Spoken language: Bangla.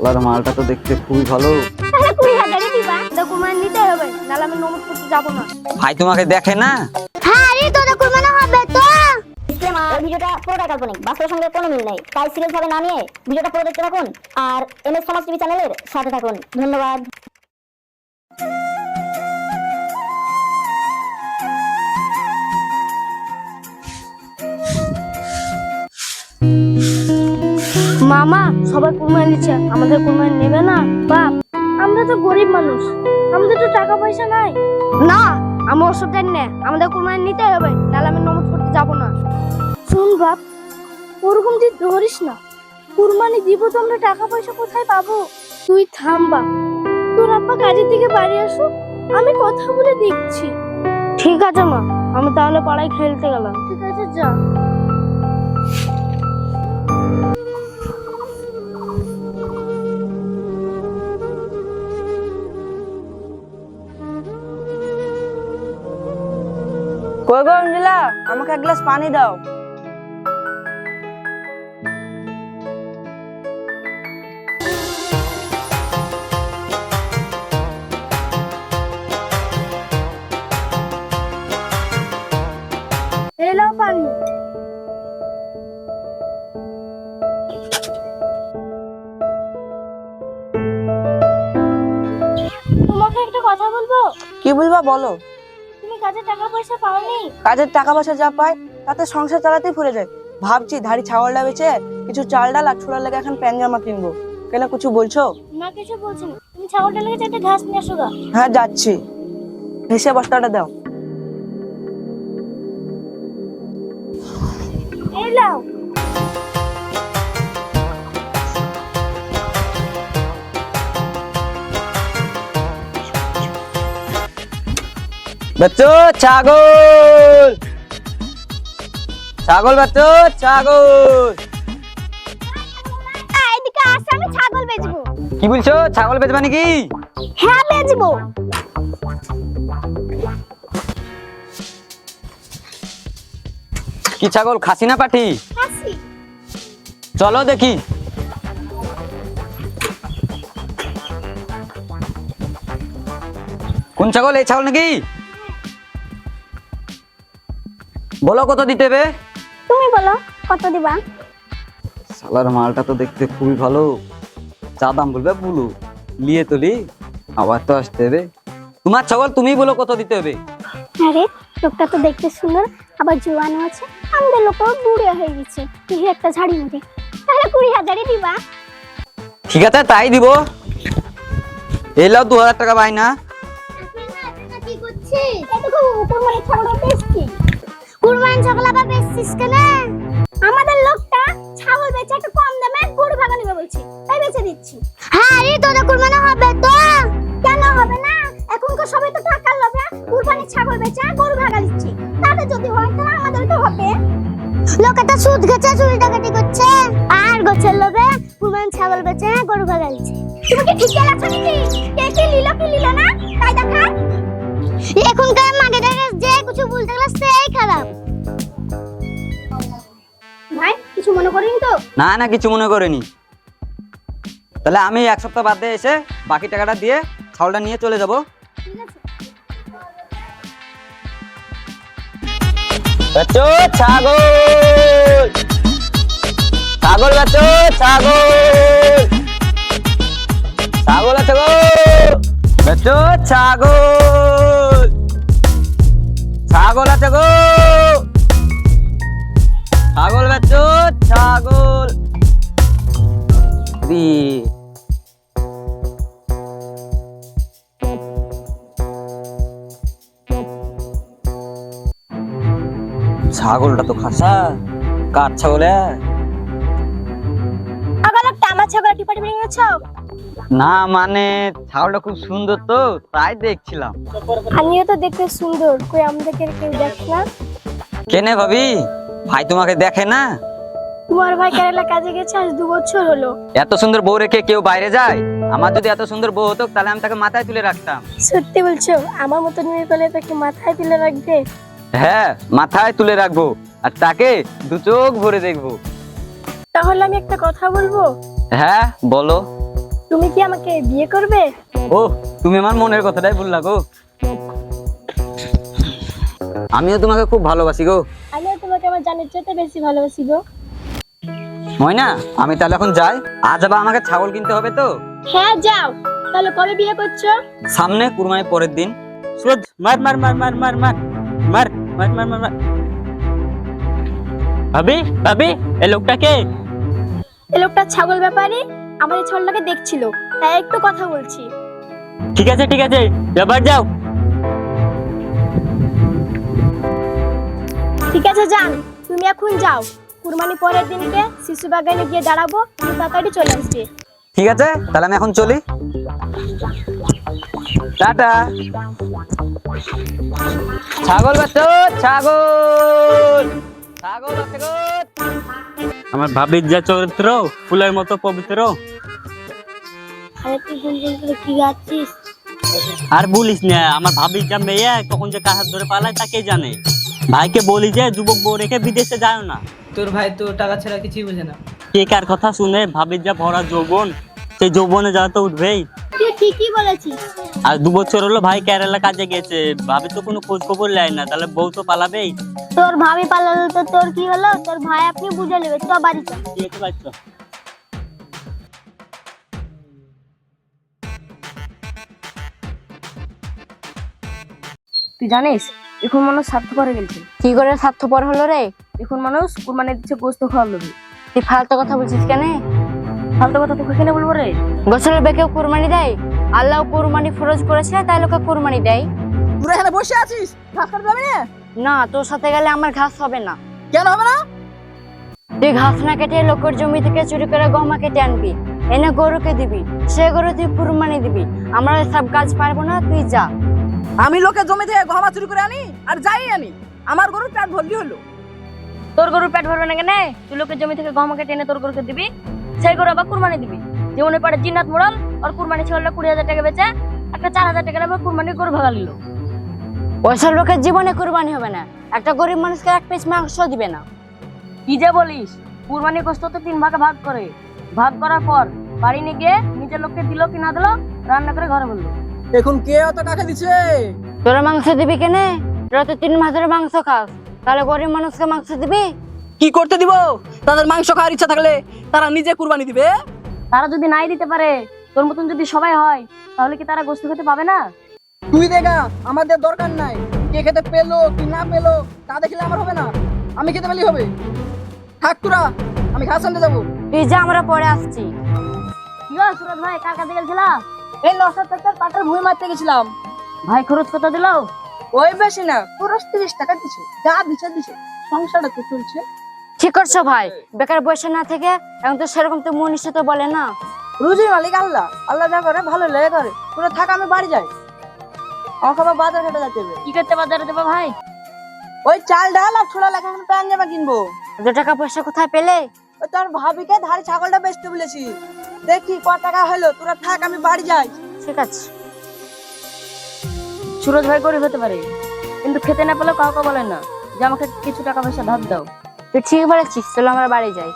শালার মালটা তো দেখতে খুবই ভালো। ভাই তোমাকে দেখে না? হ্যাঁ ভিডিওটা কাল্পনিক। বাস্তবের সঙ্গে কোনো মিল নেই। তাই সিরিয়াস ভাবে না নিয়ে ভিডিওটা পুরো দেখতে থাকুন। আর এম এস সমাজ টিভি চ্যানেলের সাথে থাকুন। ধন্যবাদ। মামা, সবাই কুরবানি দিচ্ছে, আমাদের কুরবানি নেবে না? বাপ, আমরা তো গরিব মানুষ, আমাদের তো টাকা পয়সা নাই। না আমি ওসব জানি না, আমাদের কুরবানি নিতে হবে তাহলে আমি নমজ করতে যাব না। শুন বাপ, ওরকম তুই ধরিস না, কুরবানি দিব তো আমরা টাকা পয়সা কোথায় পাবো? তুই থাম বাপ, তোর আব্বা কাজের থেকে বাড়ি আসুক, আমি কথা বলে দেখছি। ঠিক আছে মা, আমি তাহলে পাড়ায় খেলতে গেলাম। ঠিক আছে, যা। কই গো অঞ্জলা? আমাকে এক গ্লাস পানি দাও। এলো পানি। তোমাকে একটা কথা বলব? কি বলবা বলো। কাজে টাকা পয়সা পাওনি? কাজের টাকা পয়সা যা পায় তাতে সংসার চালাতেই ফুরে যায়। ভাবছি ধাড়ি ছাগলটা বেচে কিছু চাল ডাল আর ছোলার লেগে এখন প্যান জামা কিনবো। কেন কিছু বলছো? না কিছু বলছি না। তুমি ছাগলটা লেগে ঘাস নিয়ে আসো গা। হ্যাঁ যাচ্ছি। ভেসে বস্তাটা দাও। এই লাও বাচ্চো ছাগল। ছাগল বাচ্চো ছাগল। এদিকে আসে আমি ছাগল বেচবো। কি বলছো? ছাগল বেচবা নাকি? হ্যাঁ বেচবো। কি ছাগল খাসি না পাঠি চলো দেখি। কোন ছাগল এই ছাগল নাকি? বলো কত দিতে হবে তুমি বলো কত দিবা? সালার মালটা তো দেখতে খুবই ভালো। চা দাম বলবে বলু। লিয়ে তুলি আবার তো আসতে হবে তোমার ছাগল তুমি বলো কত দিতে হবে? আরে লোকটা তো দেখতে সুন্দর আবার জোয়ানও আছে। আমাদের লোকও বুড়ে হয়ে গেছে কি একটা ঝাড়ি মধ্যে তাহলে কুড়ি হাজারই দিবা। ঠিক আছে তাই দিব। এলাও দু হাজার টাকা পাই না কি করছিস এটুকু কুরবানি ছাগল বেচছি কুরবানি ছাগল বেচছিস কেন? আমাদের লোকটা ছাগল বেচে একটু কম দামে গরু ভাগা নেবে বলছে। তাই বেচে দিচ্ছি। হ্যাঁ রে তোদের কুরবানি হবে তো। কেন হবে না? এখনকার সবাই তো টাকার লোভে কুরবানি ছাগল বেচে গরু ভাগা দিচ্ছে। তাতে যদি হয়, তাহলে আমাদের তো হবে। লোকেটা সুদ গেছে চুরি ডাকাতি করছে। আর গোছের লোভে কুরবানি ছাগল বেচে গরু ভাগা দিচ্ছে। তুমি কি ঠিক আছে নাকি? কে কি লিল কি লিল না? তাই দেখা এখনকার মাগেদের যে কিছু বলতে গেলে সেই খারাপ। কিছু মনে করিনি তো? না না কিছু মনে করিনি। তাহলে আমি এক সপ্তাহ বাদে এসে বাকি টাকাটা দিয়ে ছাগলটা নিয়ে চলে যাব। ঠিক আছে। বাচ্চো ছাগল! ছাগল ছাগল! ছাগল আছে গো! বাচ্চো ছাগল! ছাগল আছে গো! ছাগল বাচ্চো ছাগল। ছাগলটা তো খাসা। কার ছাগল? আবার একটা আমার ছাগল না মানে ছাগলটা খুব সুন্দর তো তাই দেখছিলাম। আমিও তো দেখতে সুন্দর কই আমাদেরকে কেউ দেখে না। কেনে ভাবি? ভাই তোমাকে দেখে না? তোমার ভাই কেরালা কাজে গেছে আজ দু বছর হলো। এত সুন্দর বউ রেখে কেউ বাইরে যায়? আমার যদি এত সুন্দর বউ হতো তাহলে আমি তাকে মাথায় তুলে রাখতাম। সত্যি বলছো আমার মতো মেয়ে পেলে তাকে মাথায় তুলে রাখবে? হ্যাঁ মাথায় তুলে রাখব। আর তাকে দু চোখ ভরে দেখব। তাহলে আমি একটা কথা বলব? হ্যাঁ বলো। তুমি কি আমাকে বিয়ে করবে? ও তুমি আমার মনের কথাটাই বললা গো। আমিও তোমাকে খুব ভালোবাসি গো। আমিও জানের চাইতে বেশি ময়না আমি তাহলে এখন যাই আজ আবার আমাকে ছাগল কিনতে হবে তো হ্যাঁ যাও তাহলে কবে বিয়ে করছ সামনে পরের দিন সুরজ মার মার মার মার মার মার মার মার মার মার ভাবি ভাবি এই লোকটা কে লোকটা ছাগল ব্যাপারী আমার এই ছাগলটাকে দেখছিল তাই একটু কথা বলছি ঠিক আছে ঠিক আছে এবার যাও ঠিক আছে যান তুমি এখন যাও। কুরবানি পরের দিনকে শিশু বাগানে গিয়ে দাঁড়াবো তুমি তাড়াতাড়ি চলে আসবে। ঠিক আছে তাহলে আমি এখন চলি। টাটা। ছাগল বাচ্চা ছাগল। ছাগল বাচ্চা আমার ভাবির যা চরিত্র ফুলের মতো পবিত্র। আরে তুই গুনগুন করে কি গাচ্ছিস? আর বলিস না আমার ভাবির যা মেয়ে কখন যে কাহার ধরে পালায় তাকে জানে? ভাইকে বলি যে যুবক বউ রেখে বিদেশে যায় না। তোর ভাই তো টাকা ছাড়া কিছুই বোঝে না। কে কার কথা শুনে ভাবির যা ভরা যৌবন সেই যৌবনে যাওয়া তো উঠবেই। তুই ঠিকই বলেছিস। আর দু বছর হলো ভাই কেরালা কাজে গেছে ভাবি তো কোনো খোঁজ খবর নেয় না তাহলে বউ তো পালাবেই। তোর ভাবি পালালো তো তোর কি হলো? তোর ভাই আপনি বুঝে নেবে তো বাড়িতে দেখতে পাচ্ছ তুই জানিস এখন মানুষ স্বার্থপরে গেছে। কি করে স্বার্থপর হলো রে? এখন মানুষ কুরবানি দিচ্ছে গোস্ত খাওয়ার লোভে। তুই ফালতু কথা বলছিস কেন? ফালতু কথা তোকে কেন বলব রে? গোসলের বেকেও কুরবানি দেয়? আল্লাহ কুরবানি ফরজ করেছে তাই লোকে কুরবানি দেয়। তোরা এখানে বসে আছিস? ঘাস কাটতে যাবি না? না তোর সাথে গেলে আমার ঘাস হবে না। কেন হবে না? তুই ঘাস না কেটে লোকের জমি থেকে চুরি করে গহমা কেটে আনবি। এনে গরুকে দিবি। সে গরু তুই কুরবানি দিবি। আমরা সব কাজ পারব না তুই যা। আমি লোকে জমি থেকে গহমা চুরি করে আনি আর যাই আনি। আমার গরুর পেট ভর্তি হলো। তোর গরুর পেট ভরবে না কেন? তুই লোকের জমি থেকে গম কেটে এনে তোর গরুকে দিবি। সেই গরু আবার কুরবানি দিবি। যেমন পারে জিন্নাত মোড়ল আর কুরবানি ছাগলটা কুড়ি হাজার টাকা বেচে একটা চার হাজার টাকা আবার কুরবানি গরু ভাগা নিল। ওইসব লোকের জীবনে কুরবানি হবে না। একটা গরিব মানুষকে এক পিস মাংস দিবে না। কি যে বলিস? কুরবানি কষ্ট তো তিন ভাগে ভাগ করে। ভাগ করার পর বাড়ি নিয়ে গিয়ে নিজের লোককে দিল কি না দিল রান্না করে ঘরে বলল। এখন কে অত কাকে দিচ্ছে? তোরা মাংস দিবি কেনে? তোরা তো তিন মাসের মাংস খাস। তাহলে গরিব মানুষকে মাংস দিবি? কি করতে দিব? তাদের মাংস খাওয়ার ইচ্ছা থাকলে তারা নিজে কুরবানি দিবে? তারা যদি নাই দিতে পারে তোর মতন যদি সবাই হয় তাহলে কি তারা গোস্ত খেতে পাবে না? তুই দেখা আমাদের দরকার নাই। কে খেতে পেল কি না পেল তা দেখলে আমার হবে না। আমি খেতে পেলেই হবে। থাক তোরা আমি ঘাস আনতে যাব। তুই যা আমরা পরে আসছি। কি হয় সুরজ ভাই? কার কাছে গেছিলা এই নশো টাকার পাটের ভুঁই মারতে গেছিলাম। ভাই খরচ কত দিল ওই বেশি না পুরো তিরিশ টাকা দিছে। যা দিছে দিছে। সংসারটা তো চলছে। ঠিক করছ ভাই? বেকার বসে না থেকে এখন তো সেরকম তো মন ইচ্ছে তো বলে না। রুজির মালিক আল্লাহ। আল্লাহ যা করে ভালো লেগে করে। তোরা থাক আমি বাড়ি যাই। আমাকে আবার বাজার ঘাটে যেতে হবে। কি করতে বাজারে দেবো ভাই? ওই চাল ডাল আর ছোলা লেখা প্যান জামা কিনবো। টাকা পয়সা কোথায় পেলে? তোর ভাবিকে ধারে ছাগলটা বেচতে বলেছি। দেখি ক টাকা হলো তোরা থাক আমি বাড়ি যাই। ঠিক আছে। সুরজ ভাই গরিব হতে পারে কিন্তু খেতে না পেলেও কাউকে বলে না যে আমাকে কিছু টাকা পয়সা ধার দাও। তুই ঠিক বলেছিস চলো আমরা বাড়ি যাই।